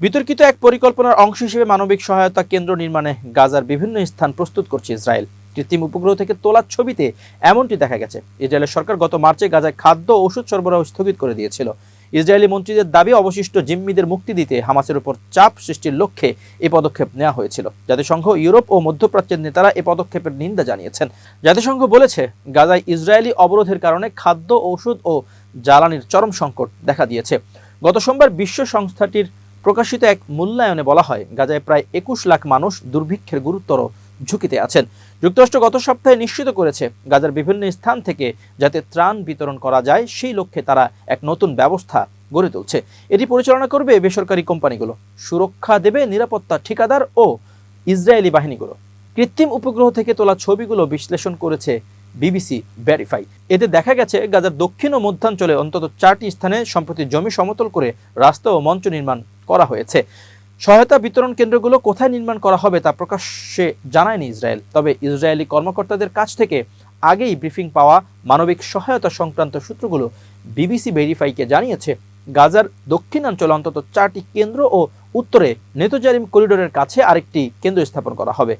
বিতর্কিত এক পরিকল্পনার অংশ হিসেবে মানবিক সহায়তা কেন্দ্র নির্মাণে গাজার বিভিন্ন স্থান প্রস্তুত করছে ইসরায়েল। কৃত্রিম উপগ্রহ থেকে তোলা ছবিতে এমনটি দেখা গেছে। ইসরায়েলের সরকার গত মার্চে গাজায় খাদ্য ওষুধ সরবরাহ স্থগিত করে দিয়েছিল। ইসরায়েলি মন্ত্রীদের দাবি, অবশিষ্ট জিম্মিদের মুক্তি দিতে হামাসের উপর চাপ সৃষ্টির লক্ষ্যে এ পদক্ষেপ নেওয়া হয়েছিল। জাতিসংঘ, ইউরোপ ও মধ্যপ্রাচ্যের নেতারা এই পদক্ষেপের নিন্দা জানিয়েছেন। জাতিসংঘ বলেছে, গাজায় ইসরায়েলি অবরোধের কারণে খাদ্য, ওষুধ ও জ্বালানির চরম সংকট দেখা দিয়েছে। গত সোমবার বিশ্ব সংস্থাটির প্রকাশিত এক মূল্যায়নে বলা হয়, গাজায় প্রায় একুশ লাখ মানুষ দুর্ভিক্ষের গুরুতর ঝুঁকিতে আছেন। যুক্তরাষ্ট্র গত সপ্তাহে নিশ্চিত করেছে, গাজার বিভিন্ন স্থান থেকে যাতে ত্রাণ বিতরণ করা যায়, সেই লক্ষ্যে তারা এক নতুন ব্যবস্থা গড়ে তুলছে। এটি পরিচালনা করবে বেসরকারি কোম্পানিগুলো। সুরক্ষা দেবে নিরাপত্তা ঠিকাদার ও ইসরায়েলি বাহিনীগুলো। কৃত্রিম উপগ্রহ থেকে তোলা ছবিগুলো বিশ্লেষণ করেছে বিবিসি ভেরিফাই। এতে দেখা গেছে, গাজার দক্ষিণ ও মধ্যাঞ্চলে অন্তত চারটি স্থানে সম্প্রতি জমি সমতল করে রাস্তা ও মঞ্চ নির্মাণ করা হয়েছে। সহায়তা বিতরণ কেন্দ্রগুলো কোথায় নির্মাণ করা হবে তা প্রকাশ্যে জানায়নি ইসরায়েল। তবে ইসরায়েলি কর্মকর্তাদের কাছ থেকে আগেই ব্রিফিং পাওয়া মানবিক সহায়তা সংক্রান্ত সূত্রগুলো বিবিসি ভেরিফাইকে জানিয়েছে। গাজার দক্ষিণাঞ্চলে অন্তত চারটি কেন্দ্র ও উত্তরে নেতোজারিম করিডোরের কাছে আরেকটি কেন্দ্র স্থাপন করা হবে।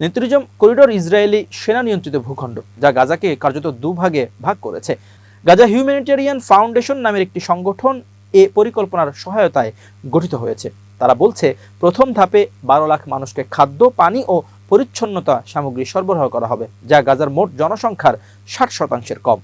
নেতৃজম করিডোর ইসরায়েলি সেনা নিয়ন্ত্রিত ভূখণ্ড, যা গাজাকে কার্যত দুভাগে ভাগ করেছে। গাজা হিউম্যানিটেরিয়ান ফাউন্ডেশন নামের একটি সংগঠন এ পরিকল্পনার সহায়তায় গঠিত হয়েছে। তারা বলছে, প্রথম ধাপে বারো লাখ মানুষকে খাদ্য, পানি ও পরিচ্ছন্নতা সামগ্রী সরবরাহ করা হবে, যা গাজার মোট জনসংখ্যার ষাট শতাংশের কম।